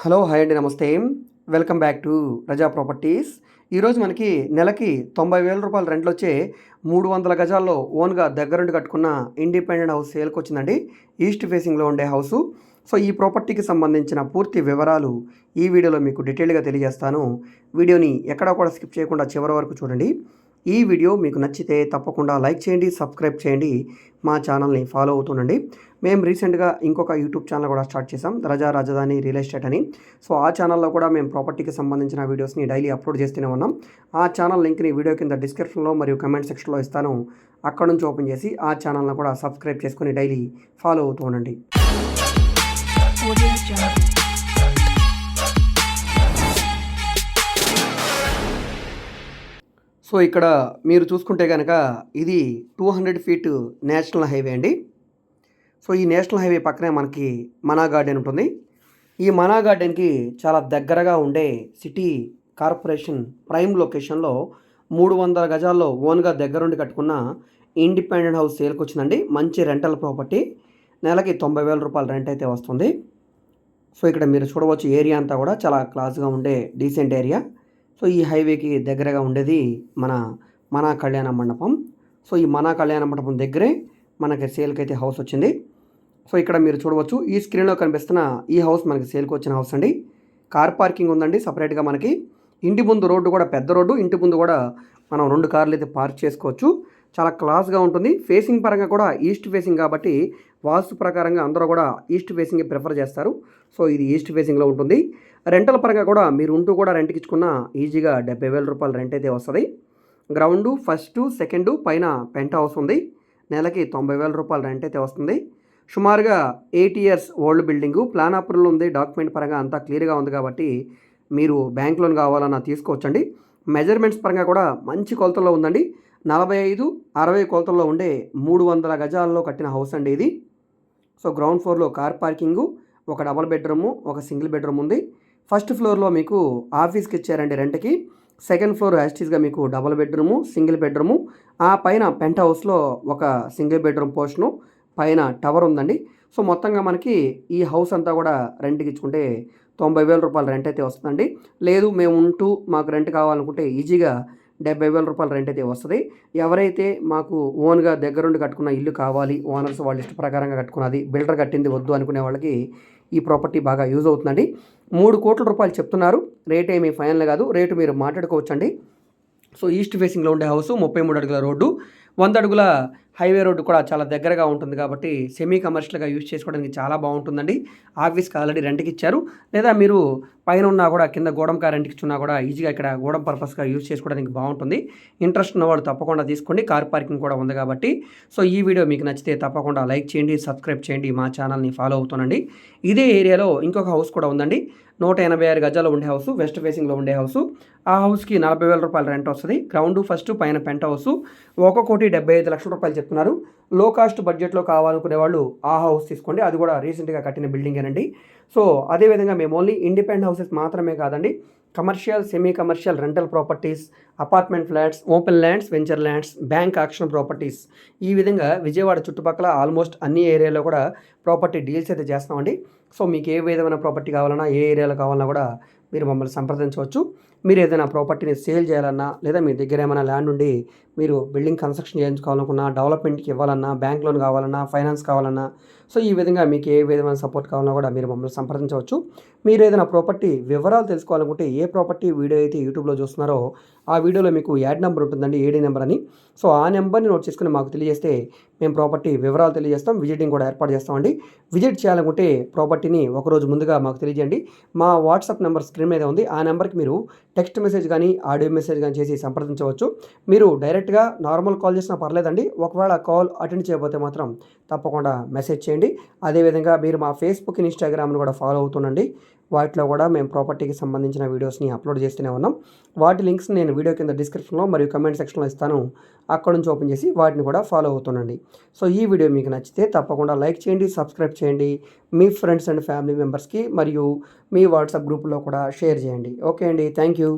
Hello hi అండి నమస్తే. Welcome back to Raza properties. ఈరోజు మనకి నెలకి తొంభై వేల రూపాయల రెంట్లు వచ్చే మూడు వందల గజాల్లో ఓన్గా దగ్గరుండి కట్టుకున్న ఇండిపెండెంట్ హౌస్ సేల్కి వచ్చిందండి. ఈస్ట్ ఫేసింగ్లో ఉండే హౌసు. సో ఈ ప్రాపర్టీకి సంబంధించిన పూర్తి వివరాలు ఈ వీడియోలో మీకు డీటెయిల్గా తెలియజేస్తాను. వీడియోని ఎక్కడా కూడా స్కిప్ చేయకుండా చివరి వరకు చూడండి. ఈ వీడియో మీకు నచ్చితే తప్పకుండా లైక్ చేయండి సబ్స్క్రైబ్ చేయండి. మా ఛానల్ని ఫాలో అవుతుండండి. మేము రీసెంట్గా ఇంకొక యూట్యూబ్ ఛానల్ కూడా స్టార్ట్ చేసాం రజా రాజధాని రియల్ ఎస్టేట్ అని. సో ఆ ఛానల్లో కూడా మేము ప్రాపర్టీకి సంబంధించిన వీడియోస్ని డైలీ అప్లోడ్ చేస్తూనే ఉన్నాం. ఆ ఛానల్ లింక్ని వీడియో కింద డిస్క్రిప్షన్లో మరియు కమెంట్ సెక్షన్లో ఇస్తాను. అక్కడ నుంచి ఓపెన్ చేసి ఆ ఛానల్ని కూడా సబ్స్క్రైబ్ చేసుకుని డైలీ ఫాలో అవుతూ ఉండండి. సో ఇక్కడ మీరు చూసుకుంటే కనుక ఇది two hundred feet national highway అండి. సో ఈ నేషనల్ హైవే పక్కనే మనకి మనా గార్డెన్ ఉంటుంది. ఈ మనా గార్డెన్కి చాలా దగ్గరగా ఉండే సిటీ కార్పొరేషన్ ప్రైమ్ లొకేషన్లో మూడు వందల గజాల్లో ఓన్గా దగ్గరుండి కట్టుకున్న ఇండిపెండెంట్ హౌస్ సేల్కి వచ్చిందండి మంచి రెంటల్ ప్రాపర్టీ. నెలకి తొంభై వేల రూపాయల రెంట్ అయితే వస్తుంది. సో ఇక్కడ మీరు చూడవచ్చు ఏరియా అంతా కూడా చాలా క్లాస్గా ఉండే డీసెంట్ ఏరియా. సో ఈ హైవేకి దగ్గరగా ఉండేది మన మనా కళ్యాణ మండపం. సో ఈ మనా కళ్యాణ మండపం దగ్గరే మనకి సేల్కి అయితే హౌస్ వచ్చింది. సో ఇక్కడ మీరు చూడవచ్చు ఈ స్క్రీన్లో కనిపిస్తున్న ఈ హౌస్ మనకి సేల్కి వచ్చిన హౌస్ అండి. కార్ పార్కింగ్ ఉందండి సపరేట్గా మనకి. ఇంటి ముందు రోడ్డు కూడా పెద్ద రోడ్డు ఇంటి ముందు కూడా మనం రెండు కార్లు అయితే పార్క్ చేసుకోవచ్చు. చాలా క్లాస్గా ఉంటుంది. ఫేసింగ్ పరంగా కూడా ఈస్ట్ ఫేసింగ్ కాబట్టి వాస్తు ప్రకారంగా అందరూ కూడా ఈస్ట్ ఫేసింగ్ ప్రిఫర్ చేస్తారు. సో ఇది ఈస్ట్ ఫేసింగ్లో ఉంటుంది. రెంటల్ పరంగా కూడా మీరు ఉంటూ కూడా రెంట్కి ఇచ్చుకున్న ఈజీగా డెబ్బై వేల రూపాయలు రెంట్ అయితే వస్తుంది. గ్రౌండ్ ఫస్ట్ సెకండ్ పైన పెంట్ హౌస్ ఉంది. నెలకి తొంభై వేల రూపాయలు రెంట్ అయితే వస్తుంది. సుమారుగా eight years old building plan approval ఉంది డాక్యుమెంట్ పరంగా అంతా క్లియర్గా ఉంది కాబట్టి మీరు బ్యాంక్ లోన్ కావాలన్నా తీసుకోవచ్చండి. మెజర్మెంట్స్ పరంగా కూడా మంచి కొలతల్లో ఉందండి. నలభై ఐదు అరవై కొలతల్లో ఉండే మూడు వందల గజాల్లో కట్టిన హౌస్ అండి ఇది. సో గ్రౌండ్ ఫ్లోర్లో కార్ పార్కింగు ఒక డబల్ బెడ్రూము ఒక సింగిల్ బెడ్రూమ్ ఉంది. ఫస్ట్ ఫ్లోర్లో మీకు ఆఫీస్కి ఇచ్చారండి రెంట్కి. సెకండ్ ఫ్లోర్ యాస్టీస్గా మీకు డబల్ బెడ్రూము సింగిల్ బెడ్రూము. ఆ పైన పెంట్ హౌస్లో ఒక సింగిల్ బెడ్రూమ్ పోర్షను పైన టవర్ ఉందండి. సో మొత్తంగా మనకి ఈ హౌస్ అంతా కూడా రెంట్కి ఇచ్చుకుంటే తొంభై వేల రూపాయలు రెంట్ అయితే వస్తుందండి. లేదు మేము ఉంటూ మాకు రెంట్ కావాలనుకుంటే ఈజీగా డెబ్బై వేల రూపాయల రెంట్ అయితే వస్తుంది. ఎవరైతే మాకు ఓన్గా దగ్గరుండి కట్టుకున్న ఇల్లు కావాలి ఓనర్స్ వాళ్ళ ఇష్ట ప్రకారంగా కట్టుకున్నది బిల్డర్ కట్టింది వద్దు అనుకునే వాళ్ళకి ఈ ప్రాపర్టీ బాగా యూజ్ అవుతుందండి. మూడు కోట్ల రూపాయలు చెప్తున్నారు. రేట్ ఏమీ ఫైనల్ కాదు. రేటు మీరు మాట్లాడుకోవచ్చండి. సో ఈస్ట్ ఫేసింగ్లో ఉండే హౌస్ ముప్పై మూడు అడుగుల రోడ్డు వంద అడుగుల హైవే రోడ్డు కూడా చాలా దగ్గరగా ఉంటుంది కాబట్టి సెమీ కమర్షియల్గా యూజ్ చేసుకోవడానికి చాలా బాగుంటుందండి. ఆఫీస్కి ఆల్రెడీ రెంట్కి ఇచ్చారు. లేదా మీరు పైన ఉన్నా కూడా కింద గోడంకా రెంట్కి ఇచ్చున్నా కూడా ఈజీగా ఇక్కడ గోడం పర్పస్గా యూజ్ చేసుకోవడానికి బాగుంటుంది. ఇంట్రెస్ట్ ఉన్నవాళ్ళు తప్పకుండా తీసుకోండి. కార్ పార్కింగ్ కూడా ఉంది కాబట్టి. సో ఈ వీడియో మీకు నచ్చితే తప్పకుండా లైక్ చేయండి సబ్స్క్రైబ్ చేయండి. మా ఛానల్ని ఫాలో అవుతానండి ఇదే ఏరియాలో ఇంకొక హౌస్ కూడా ఉందండి. నూట ఎనభై ఆరు గజాలు ఉండే హౌస్ వెస్ట్ ఫేసింగ్లో ఉండే హౌస్ ఆ హౌస్కి నలభై వేల రూపాయల రెంట్ వస్తుంది. గ్రౌండ్ ఫస్ట్ పైన పెంట్ హౌస్ ఒక కోటి డెబ్బై ఐదు లక్షల రూపాయలు చెప్తున్నారు. లో కాస్ట్ బడ్జెట్లో కావాలనుకునే వాళ్ళు ఆ హౌస్ తీసుకోండి. అది కూడా రీసెంట్గా కట్టిన బిల్డింగేనండి సో అదేవిధంగా మేము ఓన్లీ ఇండిపెండెంట్ హౌసెస్ మాత్రమే కాదండి commercial semi commercial rental properties apartment flats open lands venture lands bank auction properties ఈ విధంగా విజయవాడ చుట్టుపక్కల ఆల్మోస్ట్ అన్ని ఏరియాలో కూడా ప్రాపర్టీ డీల్స్ అయితే చేస్తామండి సో మీకు ఏ విధమైన ప్రాపర్టీ కావాలన్నా ఏ ఏరియాలో కావాలన్నా కూడా మీరు మమ్మల్ని సంప్రదించవచ్చు. మీరు ఏదైనా ప్రాపర్టీని సేల్ చేయాలన్నా లేదా మీ దగ్గర ఏమైనా ల్యాండ్ ఉండి మీరు బిల్డింగ్ కన్స్ట్రక్షన్ చేయించుకోవాలనుకున్నా డెవలప్మెంట్కి ఇవ్వాలన్నా బ్యాంక్ లోన్ కావాలన్నా ఫైనాన్స్ కావాలన్నా సో ఈ విధంగా మీకు ఏ విధమైన సపోర్ట్ కావాలన్నా కూడా మీరు మమ్మల్ని సంప్రదించవచ్చు. మీరు ఏదైనా ప్రాపర్టీ వివరాలు తెలుసుకోవాలనుకుంటే ఏ ప్రాపర్టీ వీడియో అయితే యూట్యూబ్లో చూస్తున్నారో ఆ వీడియోలో మీకు యాడ్ నెంబర్ ఉంటుందండి ఏడీ నెంబర్ అని. సో ఆ నెంబర్ని నోట్ చేసుకుని మాకు తెలియజేస్తే మేము ప్రాపర్టీ వివరాలు తెలియజేస్తాం విజిటింగ్ కూడా ఏర్పాటు చేస్తామండి. విజిట్ చేయాలనుకుంటే ప్రాపర్టీని ఒకరోజు ముందుగా మాకు తెలియజేయండి. మా వాట్సాప్ నెంబర్ స్క్రీన్ మీద ఉంది. ఆ నెంబర్కి మీరు టెక్స్ట్ మెసేజ్ కానీ ఆడియో మెసేజ్ కానీ చేసి సంప్రదించవచ్చు. మీరు డైరెక్ట్గా నార్మల్ కాల్ చేసినా పర్లేదండి. ఒకవేళ కాల్ అటెండ్ చేయకపోతే మాత్రం తప్పకుండా మెసేజ్ చేయండి. చేయండి. అదేవిధంగా మీరు మా ఫేస్బుక్ ఇన్స్టాగ్రామ్ను కూడా ఫాలో అవుతుండండి. వాటిలో కూడా మేము ప్రాపర్టీకి సంబంధించిన వీడియోస్ని అప్లోడ్ చేస్తూనే ఉన్నాం. వాటి లింక్స్ నేను వీడియో కింద డిస్క్రిప్షన్లో మరియు కమెంట్ సెక్షన్లో ఇస్తాను. అక్కడ నుంచి ఓపెన్ చేసి వాటిని కూడా ఫాలో అవుతుండండి. సో ఈ వీడియో మీకు నచ్చితే తప్పకుండా లైక్ చేయండి సబ్స్క్రైబ్ చేయండి. మీ ఫ్రెండ్స్ అండ్ ఫ్యామిలీ మెంబర్స్కి మరియు మీ వాట్సాప్ గ్రూప్లో కూడా షేర్ చేయండి. ఓకే అండి. Thank you